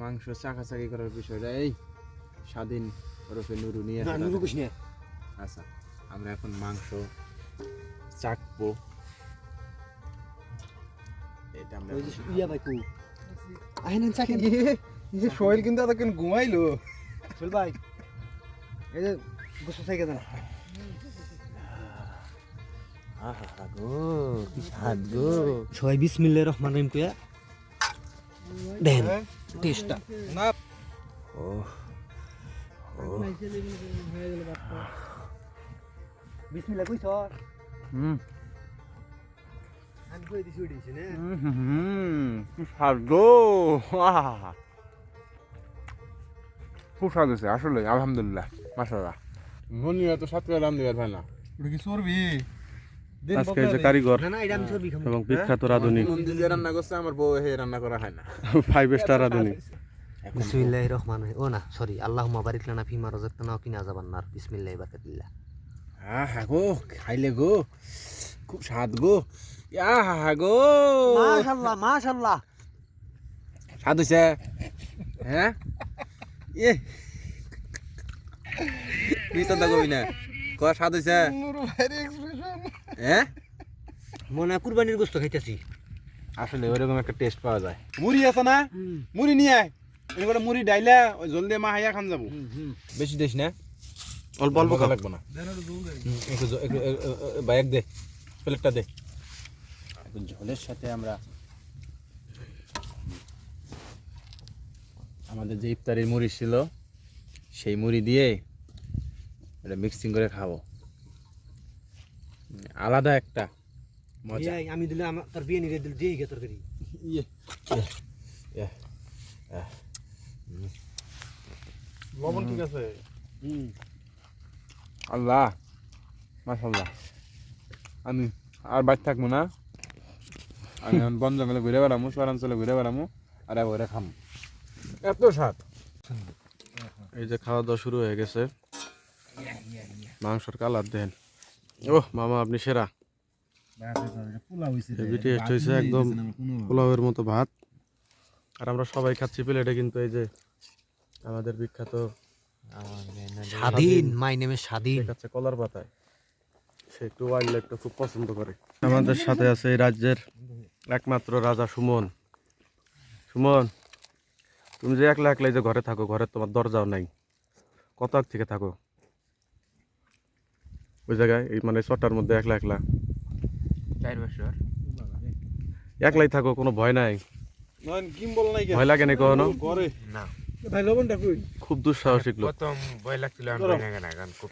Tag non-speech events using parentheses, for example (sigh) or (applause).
মাংস চাকাচাকি করার বিষয়টা এই স্বাধীন ওরফে নুরু নিয়ে আচ্ছা আমরা এখন মাংস চাকবো এটা আমরা ওই যে ইয়া ভাই কু। আহেন চাকেন (laughs) সোহেল কিন্তু এতক্ষণ ঘুমাইলো। চল ভাই এই যে গোসল থেকে যান আহা গো কি স্বাদ গো। সবাই বিসমিল্লাহির রহমানির রহিম কইয়া দেন। টেস্টটা। না ও বিসমিল্লাহ কইছ? হুম। আমি কই দিছি উড়িছি না? হুম কি স্বাদ আহা। খুব স্বাদ হয়েছে আসলে আলহামদুলিল্লাহ মাসাল্লাহ মনি করে রাম দিবার ভাই না। ওটা কি চর্বি? আজকে যে কারিগর না না এবং বিখ্যাত রাঁধুনি। মন্দির যে রান্না করছে আমার বউ হে রান্না করা হয় না। ফাইভ স্টার রাঁধুনি। বিসমিল্লাহির রহমানির রহিম ও না সরি আল্লাহুম্মা বারিক লানা ফিমা ওয়া কিনা আযাবান নার। বিসমিল্লাহি বারাকাতুল্লাহ আহা গো খাইলে গো। খুব স্বাদ গো। আহা গো। মাশাআল্লাহ মাশাআল্লাহ। স্বাদ হয়েছে হ্যাঁ? এ তুই চিন্তা করবি না? ক স্বাদ হয়েছে হ্যাঁ মনে হয় কুরবানির গোশত খাইতাছি। আসলে ওরকম একটা টেস্ট পাওয়া যায়। মুড়ি আছে না? মুড়ি নিয়ে আয়। এবার মুড়ি ডাইলা ওই জল দিয়ে মা হাইয়া খান যাব। বেশি দিস না? অল্প অল্প মজা লাগবে না। বাইক দে প্লেটটা দে। ঝোলের সাথে আমরা আমাদের যে ইফতারির মুড়ি ছিল সেই মুড়ি দিয়ে এটা মিক্সিং করে খাব। আলাদা একটা মজা। আমি দিলে আমার তোর বিয়ে নিয়ে দিল গে তরকারি। ইয়ে, ইয়ে, ইয়ে, লবণ ঠিক আছে। আল্লাহ মাশাল্লাহ আমি আর বাড়ি থাকব না। আমি এখন বন জঙ্গলে ঘুরে বেড়ামো শহরাঞ্চলে ঘুরে বেড়ামো আর একবারে খামো। এত স্বাদ। এই যে খাওয়া দাওয়া শুরু হয়ে গেছে। মাংসর কালার দেন ও মামা আপনি সেরা। হেভি টেস্ট হয়েছে একদম পোলাওয়ের মতো ভাত। আর আমরা সবাই খাচ্ছি প্লেটে কিন্তু এই যে আমাদের বিখ্যাত স্বাধীন মাই নেমে স্বাধীন। খাচ্ছে কলার পাতায়। সে একটু ওয়াইল্ড লাইফটা খুব পছন্দ করে। আমাদের সাথে আছে এই রাজ্যের একমাত্র রাজা সুমন। সুমন তুমি যে একলা একলাই যে ঘরে থাকো ঘরে তোমার দরজাও নাই। কত থেকে থাকো? ওই জায়গায় এই মানে ছটার মধ্যে একলা একলা। চার বছর। একলাই থাকো কোনো ভয় নাই। ভয় লাগে না কখনো? না। ভাই লবণটা কই? খুব দুঃসাহসিক লোক। প্রথম ভয় লাগছিল। না খুব